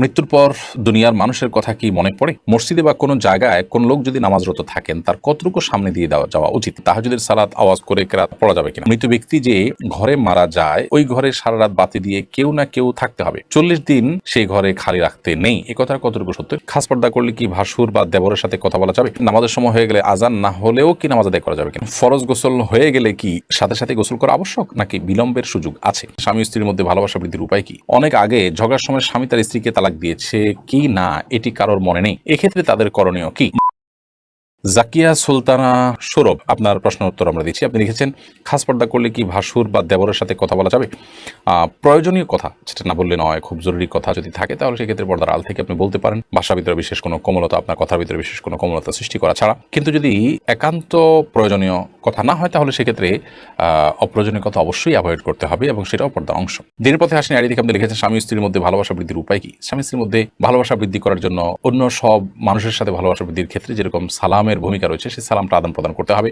মৃত্যুর পর দুনিয়ার মানুষের কথা কি মনে পড়ে? মসজিদে বা কোনো জায়গায় কোন লোক যদি নামাজরত থাকেন, তার কতটুকু সামনে দিয়ে দেওয়া যাওয়া উচিত? তাহাজুদের সালাত আওয়াজ করে কেরাত পড়া যাবে কিনা? মৃত ব্যক্তি যে ঘরে মারা যায়, ওই ঘরে সারা রাত বাতি দিয়ে কেউ না কেউ থাকতে হবে। চল্লিশ দিন সেই ঘরে খালি রাখতে নেই। এ কথার কতটুকু সত্য? খাস পর্দা করলে কি ভাসুর বা দেবরের সাথে কথা বলা যাবে? নামাজের সময় হয়ে গেলে আজান না হলেও কি নামাজ আদায় করা যাবে কিনা? ফরজ গোসল হয়ে গেলে কি সাথে সাথে গোসল করা আবশ্যক, নাকি বিলম্বের সুযোগ আছে? স্বামী স্ত্রীর মধ্যে ভালোবাসা বৃদ্ধির উপায় কি? অনেক আগে ঝগড়ার সময় স্বামী তার স্ত্রীকে তালাক দিয়েছে কি না এটি কারোর মনে নেই। এক্ষেত্রে তাদের করণীয় কি? জাকিয়া সুলতানা সৌরভ, আপনার প্রশ্ন উত্তর আমরা দিচ্ছি। আপনি লিখেছেন, খাস পর্দা করলে কি ভাসুর বা দেবরের সাথে কথা বলা যাবে? প্রয়োজনীয় কথা যেটা না বললে নয়, খুব জরুরি কথা যদি থাকে, তাহলে সেক্ষেত্রে পর্দার আল থেকে আপনি বলতে পারেন ভাষার ভিতরে বিশেষ কোনো কোমলতা, আপনার কথার ভিতরে বিশেষ কোনো কোমলতা সৃষ্টি করা ছাড়া। কিন্তু যদি একান্ত প্রয়োজনীয় কথা না হয়, তাহলে সেক্ষেত্রে অপ্রয়োজনীয় কথা অবশ্যই অ্যাভয়েড করতে হবে এবং সেটাও পর্দার অংশ। দিনের পথে আসেন আইডি থেকে আপনি লিখেছেন, স্বামী স্ত্রীর মধ্যে ভালোবাসা বৃদ্ধির উপায় কি? স্বামী স্ত্রীর মধ্যে ভালোবাসা বৃদ্ধি করার জন্য অন্য সব মানুষের সাথে ভালোবাসা বৃদ্ধির ক্ষেত্রে যেরকম সালামের ভূমিকা রয়েছে, সেই সালামটা আদান প্রদান করতে হবে।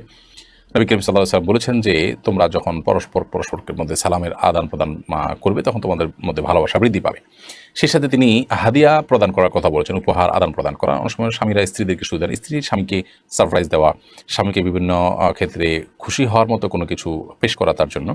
নবী করিম সাল্লাহ সাল্লাম বলেছেন যে, তোমরা যখন পরস্পর পরস্পরের মধ্যে সালামের আদান প্রদান করবে, তখন তোমাদের মধ্যে ভালোবাসা বৃদ্ধি পাবে। সেই সাথে তিনি হাদিয়া প্রদান করার কথা বলেছেন, উপহার আদান প্রদান করা। অনেক সময় স্বামীরা স্ত্রীদেরকে সুযোগ দেন, স্ত্রী স্বামীকে সারপ্রাইজ দেওয়া, স্বামীকে বিভিন্ন ক্ষেত্রে খুশি হওয়ার মতো কোনো কিছু পেশ করা তার জন্য।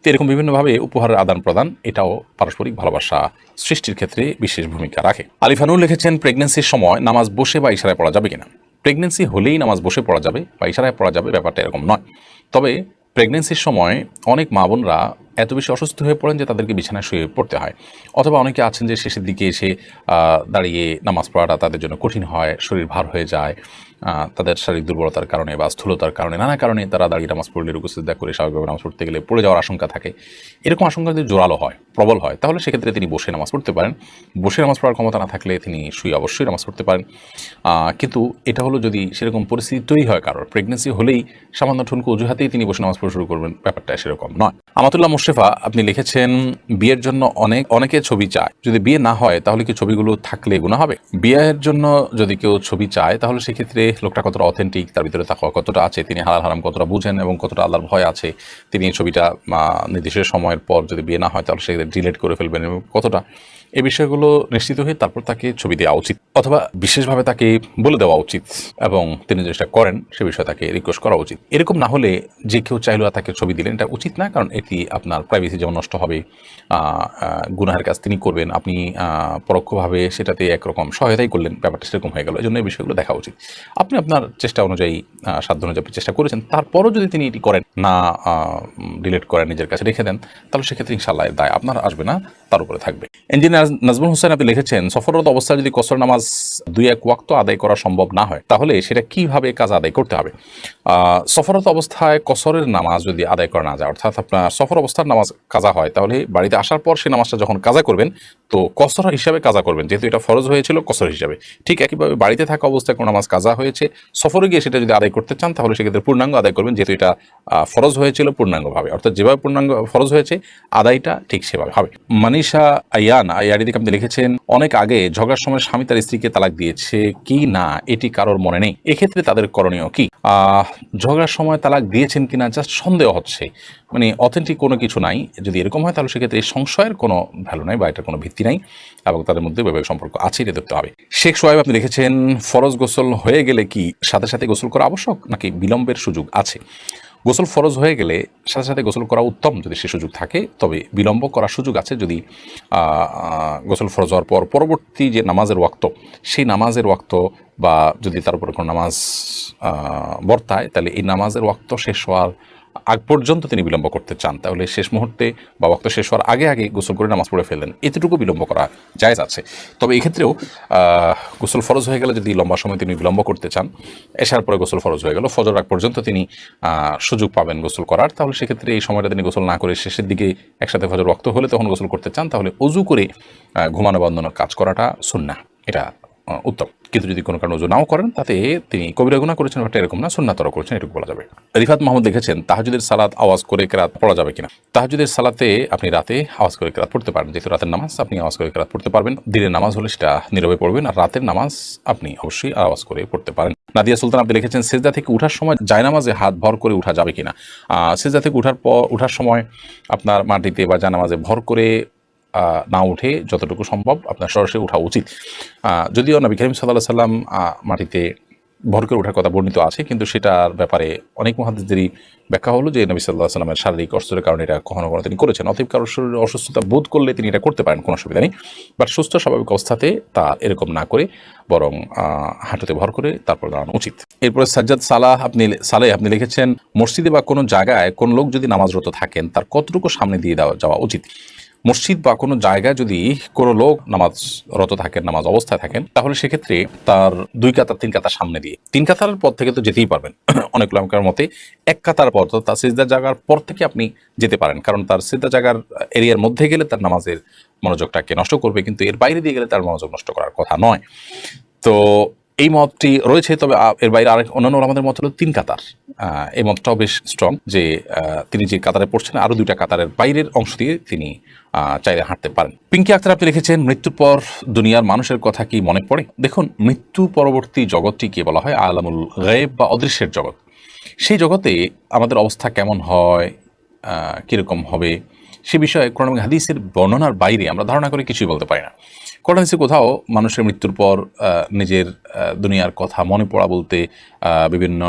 তো এরকম বিভিন্নভাবে উপহারের আদান প্রদান, এটাও পারস্পরিক ভালোবাসা সৃষ্টির ক্ষেত্রে বিশেষ ভূমিকা রাখে। আলিফানুর লিখেছেন প্রেগনেন্সির সময় নামাজ বসে বা ইশারায় পড়া যাবে কিনা? প্রেগনেন্সি হলেই নামাজ বসে পড়া যাবে বা ইশারায় পড়া যাবে, ব্যাপারটা এরকম নয়। তবে প্রেগনেন্সির সময় অনেক মা বোনরা এত বেশি অসুস্থ হয়ে পড়েন যে তাদেরকে বিছানায় শুয়ে পড়তে হয়। অথবা অনেকে আছেন যে শেষের দিকে এসে দাঁড়িয়ে নামাজ পড়াটা তাদের জন্য কঠিন হয়, শরীর ভার হয়ে যায় তাদের শারীরিক দুর্বলতার কারণে বা স্থূলতার কারণে, নানা কারণে তারা দাঁড়িয়ে নামাজ পড়লে রুকুসিদ্ধা করে স্বাভাবিকভাবে নামাজ পড়তে গেলে পড়ে যাওয়ার আশঙ্কা থাকে। এরকম আশঙ্কা যদি জোরালো হয়। প্রবল হয়, তাহলে সেক্ষেত্রে তিনি বসে নামাজ পড়তে পারেন। বসে নামাজ পড়ার ক্ষমতা না থাকলে তিনি শুয়ে অবশ্যই নামাজ পড়তে পারেন। কিন্তু এটা হলো যদি সেরকম পরিস্থিতি তৈরি হয় কারোর প্রেগনেন্সি হলেই সামান্য ঠুনকো অজুহাতেই তিনি বসে নামাজ পড়া শুরু করবেন, ব্যাপারটা সেরকম নয়। আমাতুল্লাহ মুশেফা আপনি লিখেছেন, বিয়ের জন্য অনেক, অনেকে ছবি চায়। যদি বিয়ে না হয়, তাহলে কি ছবিগুলো থাকলে গুণা হবে? বিয়ের জন্য যদি কেউ ছবি চায়, তাহলে সেক্ষেত্রে লোকটা কতটা অথেন্টিক তার ভিতরে তাকওয়া কতটা আছে, তিনি হালাল হারাম কতটা বুঝেন এবং কতটা আল্লাহর ভয় আছে, তিনি ছবিটা নির্দিষ্ট সময়ের পর যদি বিয়ে না হয়, তাহলে সেক্ষেত্রে ডিলেট করে ফেলবেন এবং কতটা এই বিষয়গুলো নিশ্চিত হয়ে তারপর তাকে ছবি দেওয়া উচিত, অথবা বিশেষভাবে তাকে বলে দেওয়া উচিত এবং তিনি যেটা করেন সে বিষয়ে তাকে রিকোয়েস্ট করা উচিত। এরকম না হলে যে কেউ চাইলো তাকে ছবি দিলেন, এটা উচিত না, কারণ এটি আপনার প্রাইভেসি যেমন নষ্ট হবে গুনাহের কাজ তিনি করবেন, আপনি পরোক্ষভাবে সেটাতে একরকম সহায়তাই করলেন, ব্যাপারটা সেরকম হয়ে গেল। এই জন্য এই বিষয়গুলো দেখা উচিত। আপনি আপনার চেষ্টা অনুযায়ী সাধ্য অনুযায়ী চেষ্টা করেছেন, তারপরও যদি তিনি এটি করেন, না ডিলিট করেন নিজের কাছে রেখে দেন, তাহলে সেক্ষেত্রে ইনশাল্লাহ দায় আপনার আসবে না, তার উপরে থাকবে। ইঞ্জিনিয়ার নাজমুল হোসেন আপনি লিখেছেন, সফররত অবস্থায় যদি কসর নামাজ দুই এক ওয়াক্ত আদায় করা সম্ভব না হয়, তাহলে সেটা কীভাবে কাজ আদায় করতে হবে? সফররত অবস্থায় কসরের নামাজ যদি আদায় করা না যায়, অর্থাৎ আপনার সফর অবস্থার নামাজ কাজা হয়, তাহলে বাড়িতে আসার পর সেই নামাজটা যখন কাজা করবেন, তো কসর হিসাবে কাজা করবেন, যেহেতু এটা ফরজ হয়েছিল কসর হিসাবে। ঠিক একইভাবে বাড়িতে থাকা অবস্থায় কোনো নামাজ কাজা হয়েছে, সফরে গিয়ে সেটা যদি আদায় করতে চান, তাহলে সেক্ষেত্রে পূর্ণাঙ্গ আদায় করবেন, যেহেতু এটা ফরজ হয়েছিল পূর্ণাঙ্গভাবে। অর্থাৎ যেভাবে পূর্ণাঙ্গ, ফরজ হয়েছে, আদায়টা ঠিক সেভাবে হবে। মানিষা আয়ান, আয়ারি দিকে আপনি লিখেছেন, অনেক আগে ঝগড়ার সময় স্বামী তার স্ত্রীকে তালাক দিয়েছে কি না, এটি কারোর মনে নেই। এক্ষেত্রে তাদের করণীয় কি? ঝগড়ার সময় তালাক দিয়েছেন কিনা জাস্ট সন্দেহ হচ্ছে। মানে অথেন্টিক কোনো কিছু নাই। যদি এরকম হয়, তাহলে সেক্ষেত্রে এই সংশয়ের কোনো ভ্যালু নাই বা এটার কোনো ভিত্তি নাই এবং তাদের মধ্যে বৈবাহিক সম্পর্ক আছে, এটা দেখতে হবে। শেখ সোহেব আপনি লিখেছেন, ফরজ গোসল হয়ে গেলে কি সাথে সাথে গোসল করা আবশ্যক, নাকি বিলম্বের সুযোগ আছে? গোসল ফরজ হয়ে গেলে সাথে সাথে গোসল করা উত্তম যদি সে সুযোগ থাকে। তবে বিলম্ব করার সুযোগ আছে যদি গোসল ফরজ হওয়ার পর পরবর্তী যে নামাজের ওয়াক্ত, সেই নামাজের ওয়াক্ত বা যদি তার উপরে কোনো নামাজ বর্তায়, তাহলে এই নামাজের ওয়াক্ত শেষ হওয়ার আগ পর্যন্ত তিনি বিলম্ব করতে চান তাহলে শেষ মুহূর্তে বা ওয়াক্ত শেষ হওয়ার আগে আগে গোসল করে নামাজ পড়ে ফেললেন। এতটুকু বিলম্ব করা জায়েজ আছে। তবে এক্ষেত্রেও গোসল ফরজ হয়ে গেলে যদি লম্বা সময় তিনি বিলম্ব করতে চান এসার পরে গোসল ফরজ হয়ে গেল। ফজর আগ পর্যন্ত তিনি সুযোগ পাবেন গোসল করার। তাহলে সেক্ষেত্রে এই সময়টা তিনি গোসল না করে শেষের দিকে একসাথে ফজর রক্ত হলে তখন গোসল করতে চান তাহলে অজু করে ঘুমানো বন্ধনের কাজ করাটা সুন্না এটা আহ, উত্তম। কিন্তু যদি কোনো কারণে অজু নাও করেন, তাতে তিনি কবিরা গুণা করেছেন ওটা এরকম না সুন্নাতর করেছেন, এটুকু বলা যাবে। রিফাত মাহমুদ লিখেছেন, তাহাজুদের সালাত আওয়াজ করে কেরাত পড়া যাবে কিনা? তাহাজুদের সালাতে আপনি রাতে আওয়াজ করে কেরাত পড়তে পারেন যেহেতু রাতের নামাজ আপনি আওয়াজ করে কেরাত পড়তে পারবেন। দিনের নামাজ হলে সেটা নীরবে পড়বেন, আর রাতের নামাজ আপনি অবশ্যই আওয়াজ করে পড়তে পারেন। নাদিয়া সুলতান আপনি লিখেছেন, সেজদা থেকে উঠার সময় জায়নামাজে হাত ভর করে উঠা যাবে কিনা? সেজদা থেকে উঠার পর উঠার সময় আপনার মাটিতে বা জায়নামাজে ভর করে না উঠে যতটুকু সম্ভব আপনার সরাসরি ওঠা উচিত। যদিও নবী করিম সাল্লাহ সাল্লাম মাটিতে ভর করে ওঠার কথা বর্ণিত আছে, কিন্তু সেটার ব্যাপারে অনেক মহাদিসদেরই ব্যাখ্যা হলো যে নবী সাল্লাহ সাল্লামের শারীরিক অস্ত্রের কারণে এটা কখনো কখনো তিনি করেছেন। অতএব কারোর শরীরে অসুস্থতা বোধ করলে তিনি এটা করতে পারেন, কোনো অসুবিধা নেই। বাট সুস্থ স্বাভাবিক অবস্থাতে তা এরকম না করে, বরং হাঁটুতে ভর করে তারপর দাঁড়ানো উচিত। এরপরে সাজ্জাদ সালাহ আপনি, সালেহ আপনি লিখেছেন, মসজিদে বা কোনো জায়গায় কোন লোক যদি নামাজরত থাকেন, তার কতটুকু সামনে দিয়ে দেওয়া, যাওয়া উচিত? মসজিদ বা কোনো জায়গায় যদি কোনো লোক নামাজরত থাকেন, নামাজ অবস্থায় থাকেন, তাহলে সেক্ষেত্রে তার দুই কাতার, তিন কাতার সামনে দিয়ে। তিন কাতারের পর থেকে তো যেতেই পারবেন। অনেক লামকার মতে এক কাতার পর তো তার সিজদা জায়গার পর থেকে আপনি যেতে পারেন। কারণ তার সিজদা জায়গার এরিয়ার মধ্যে গেলে তার নামাজের মনোযোগটাকে নষ্ট করবে, কিন্তু এর বাইরে দিয়ে গেলে তার মনোযোগ নষ্ট করার কথা নয়। তো এই মতটি রয়েছে, তবে এর বাইরে আরেক অন্যান্য আমাদের মত হলো তিন কাতার। এই মতটাও বেশ স্ট্রং যে তিনি যে কাতারে পড়ছেন, আরও দুইটা কাতারের বাইরের অংশ দিয়ে তিনি চাইলে হাঁটতে পারেন। পিঙ্কি আক্তার, আপনি লিখেছেন, মৃত্যুর পর দুনিয়ার মানুষের কথা কি মনে পড়ে? দেখুন, মৃত্যু পরবর্তী জগৎটি জগৎটিকে বলা হয় আলামুল গায়েব বা অদৃশ্যের জগৎ। সেই জগতে আমাদের অবস্থা কেমন হয় কীরকম হবে সে বিষয়ে কোরআন হাদিসের বর্ণনার বাইরে আমরা ধারণা করে কিছুই বলতে পারি না। কোরআন হাদিসে কোথাও মানুষের মৃত্যুর পর নিজের দুনিয়ার কথা মনে পড়া বলতে বিভিন্ন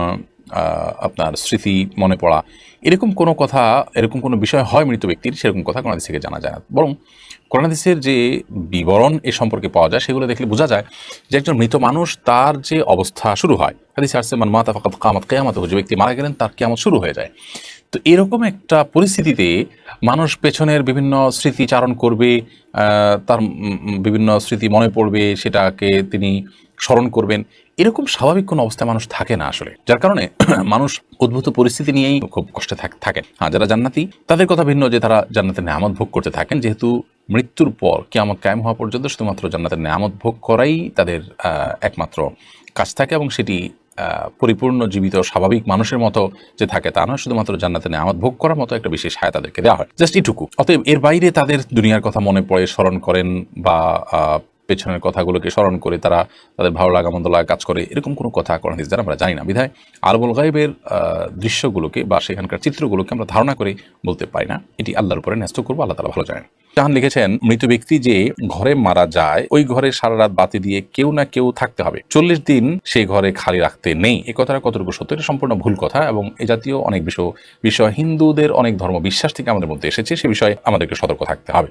আপনার স্মৃতি মনে পড়া, এরকম কোনো কথা, এরকম কোনো বিষয় হয় মৃত ব্যক্তির, সেরকম কথা কোরআন থেকে জানা যায় না। বরং কোরআন হাদিসের যে বিবরণ এ সম্পর্কে পাওয়া যায়, সেগুলো দেখলে বোঝা যায় যে একজন মৃত মানুষ তার যে অবস্থা শুরু হয়। হাদিস আসছে, মান মাতা ফাকাত কামাত কেয়ামত যে ব্যক্তি মারা গেলেন, তার কেমন শুরু হয়ে যায়। তো এরকম একটা পরিস্থিতিতে মানুষ পেছনের বিভিন্ন স্মৃতি চারণ করবে তার বিভিন্ন স্মৃতি মনে পড়বে, সেটাকে তিনি স্মরণ করবেন। এরকম স্বাভাবিক কোনো অবস্থায় মানুষ থাকে না আসলে। যার কারণে মানুষ উদ্ভূত পরিস্থিতি নিয়েই খুব কষ্টে থাক- থাকেন। হ্যাঁ যারা জান্নাতি, তাদের কথা ভিন্ন যে তারা জান্নাতের নেয়ামত ভোগ করতে থাকেন। যেহেতু মৃত্যুর পর কিয়ামত কায়েম হওয়া পর্যন্ত শুধুমাত্র জান্নাতের নেয়ামত ভোগ করাই তাদের একমাত্র কাজ থাকে এবং সেটি পরিপূর্ণ, জীবিত, স্বাভাবিক মানুষের মতো যে থাকে তা নয়, শুধুমাত্র জান্নাতে নেয়ামত ভোগ করার মতো একটা বিশেষ হায় তাদেরকে দেওয়া হয়। জাস্ট এটুকু। অতএব এর বাইরে তাদের দুনিয়ার কথা মনে পড়ে, স্মরণ করেন বা পেছনের কথাগুলোকে স্মরণ করে তারা তাদের ভালো লাগা, মন্দ লাগা কাজ করে, এরকম কোনো কথা কোরআন হাদিস আমরা জানি না। বিধায় আরবুল গাইবের দৃশ্যগুলোকে বা সেখানকার চিত্রগুলোকে আমরা ধারণা করে বলতে পারি না। এটি আল্লাহর উপরে ন্যস্ত করব, আল্লাহ তালা ভালো জানেন। জাহান লিখেছেন, মৃত ব্যক্তি যে ঘরে মারা যায়, ওই ঘরে সারা রাত বাতি দিয়ে কেউ না কেউ থাকতে হবে। চল্লিশ দিন সেই ঘরে খালি রাখতে নেই। এ কথাটা কতটুকু সত্য? এটা সম্পূর্ণ ভুল কথা এবং এ জাতীয় অনেক বিষয় বিষয় হিন্দুদের অনেক ধর্ম বিশ্বাস থেকে আমাদের মধ্যে এসেছে। সে বিষয়ে আমাদেরকে সতর্ক থাকতে হবে।